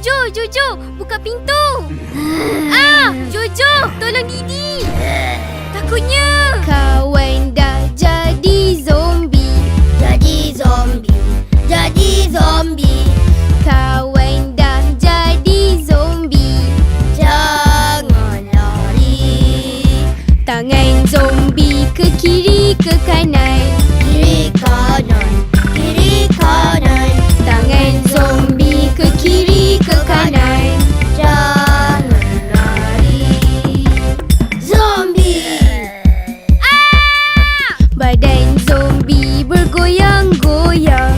Jojo, buka pintu. Ah, Jojo, tolong Didi. Takutnya. Kawan dah jadi zombie Jadi zombie, jadi zombie. Kawan dah jadi zombie Jangan lari. Tangan zombie ke kiri ke kanan bergoyang-goyang Goyang,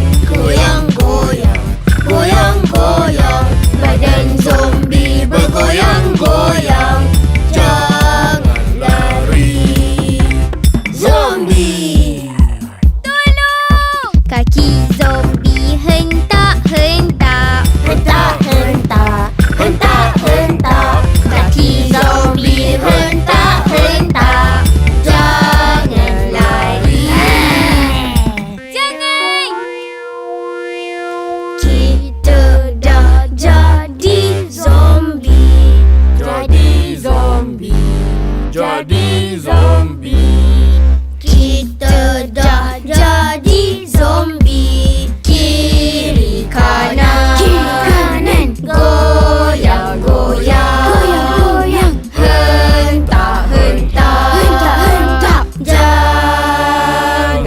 Jadi zombie. Kita dah jadi zombie. Kiri kanan. Kiri kanan. Goyang goyang. Goyang-goyang Hentak hentak. Hentak-hentak Jangan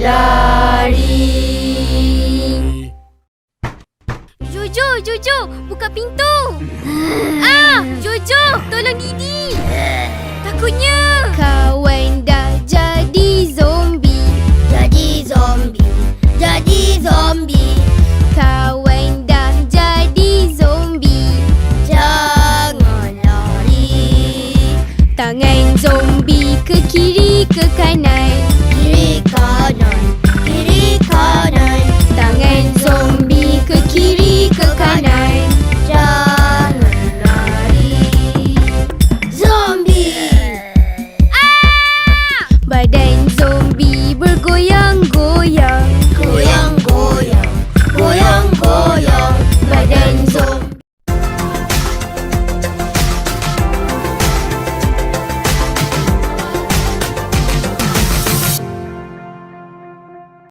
lari. Jojo, Jojo, buka pintu. Ah, Jojo, tolong Didi. коня. goyang Goyang goyang Goyang goyang Badan zom